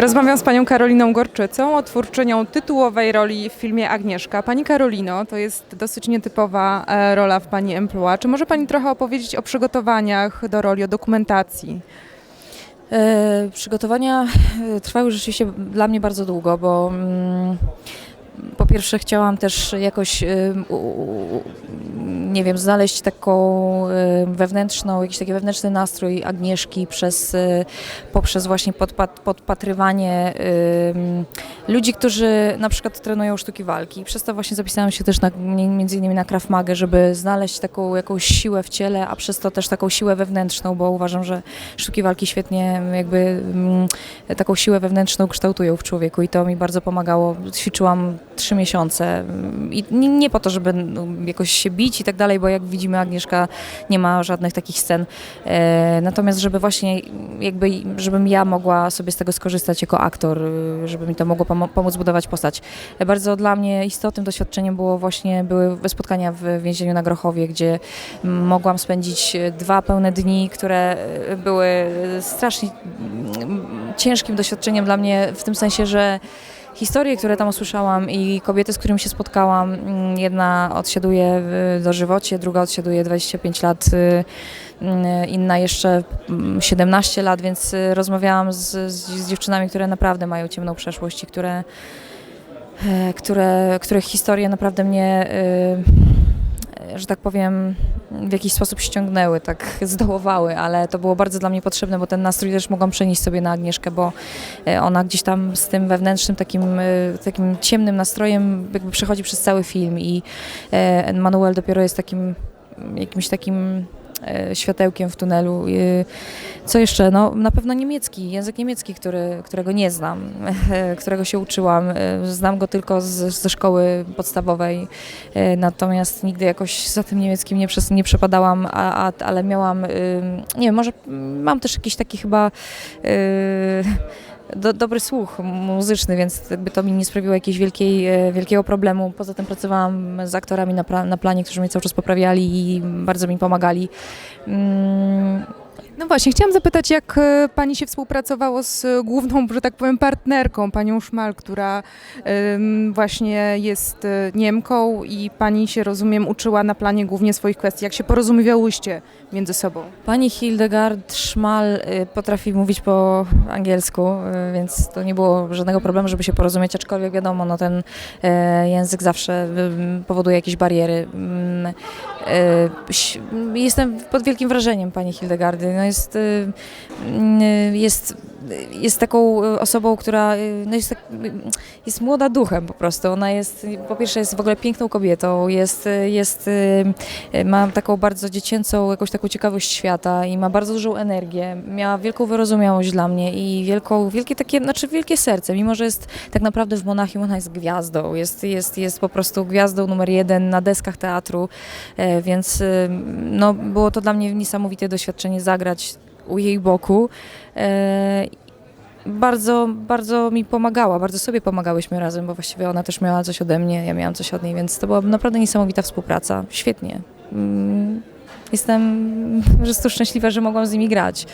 Rozmawiam z panią Karoliną Gorczycą, twórczynią tytułowej roli w filmie Agnieszka. Pani Karolino, to jest dosyć nietypowa e, rola w pani emploi. Czy może pani trochę opowiedzieć o przygotowaniach do roli, o dokumentacji? E, Przygotowania e, trwały rzeczywiście dla mnie bardzo długo, bo mm, po pierwsze chciałam też jakoś, u- nie wiem, znaleźć taką e, wewnętrzną, jakiś taki wewnętrzny nastrój Agnieszki przez, e, poprzez właśnie podpat, podpatrywanie ludzi, którzy na przykład trenują sztuki walki. Przez to właśnie zapisałam się też na, między innymi na Krav żeby znaleźć taką jakąś siłę w ciele, a przez to też taką siłę wewnętrzną, bo uważam, że sztuki walki świetnie jakby taką siłę wewnętrzną kształtują w człowieku i to mi bardzo pomagało. Ćwiczyłam trzy miesiące i nie, nie po to, żeby no, jakoś się bić i tak dalej, bo jak widzimy Agnieszka nie ma żadnych takich scen. E, natomiast żeby właśnie jakby, żebym ja mogła sobie z tego skorzystać jako aktor, y, żeby mi to mogło pomóc budować postać. E, Bardzo dla mnie istotnym doświadczeniem było właśnie, były spotkania w więzieniu na Grochowie, gdzie mogłam spędzić e, dwa pełne dni, które e, były strasznie mm, ciężkim doświadczeniem dla mnie w tym sensie, że historie, które tam usłyszałam i kobiety, z którymi się spotkałam, mm, jedna odsiaduje dożywocie, druga odsiaduje 25 lat, y, mm, inna jeszcze mm, 17 lat, więc y, rozmawiałam z, z, dziewczynami, które naprawdę mają ciemną przeszłość i które, e, które, których historie naprawdę mnie, y, że tak powiem, w jakiś sposób ściągnęły, tak zdołowały, ale to było bardzo dla mnie potrzebne, bo ten nastrój też mogłam przenieść sobie na Agnieszkę, bo e, ona gdzieś tam z tym wewnętrznym takim, e, takim ciemnym nastrojem jakby przechodzi przez cały film i e, Manuel dopiero jest takim jakimś takim e, światełkiem w tunelu. Co jeszcze? No, na pewno niemiecki, język niemiecki, który, którego nie znam, którego się uczyłam. E, Znam go tylko z, ze szkoły podstawowej, e, natomiast nigdy jakoś za tym niemieckim nie, przes- nie przepadałam, a, a, ale miałam, nie wiem, może mm, mam też jakiś taki chyba yy, do, dobry słuch muzyczny, więc jakby to mi nie sprawiło jakiejś wielkiej, e, wielkiego problemu. Poza tym pracowałam z aktorami na, pra- na planie, którzy mnie cały czas poprawiali i bardzo mi pomagali. Mm, No właśnie, chciałam zapytać, jak e, pani się współpracowało z e, główną, że tak powiem, partnerką, panią Szmal, która właśnie jest e, Niemką i pani się, rozumiem, uczyła na planie głównie swoich kwestii. Jak się porozumiewałyście między sobą? Pani Hildegard Schmal y, potrafi mówić po angielsku, więc to nie było żadnego problemu, żeby się porozumieć, aczkolwiek wiadomo, no ten język zawsze powoduje jakieś bariery. Mm, Jestem pod wielkim wrażeniem pani Hildegardy. No jest, y, y, jest, jest taką y, osobą, która y, no jest, tak, y, jest młoda duchem po prostu. Ona jest, po pierwsze jest w ogóle piękną kobietą, jest, y, jest y, ma taką bardzo dziecięcą, jakąś taką ciekawość świata i ma bardzo dużą energię. Miała wielką wyrozumiałość dla mnie i wielką, wielkie takie, znaczy wielkie serce, mimo że jest tak naprawdę w Monachium, ona jest gwiazdą, jest, jest, jest po prostu gwiazdą numer jeden na deskach teatru, e, więc y, no, było to dla mnie niesamowite doświadczenie zagrać u jej boku. E, bardzo, bardzo mi pomagała, bardzo sobie pomagałyśmy razem, bo właściwie ona też miała coś ode mnie, ja miałam coś od niej, więc to była naprawdę niesamowita współpraca. Świetnie. Mm, Jestem po prostu szczęśliwa, że mogłam z nimi grać.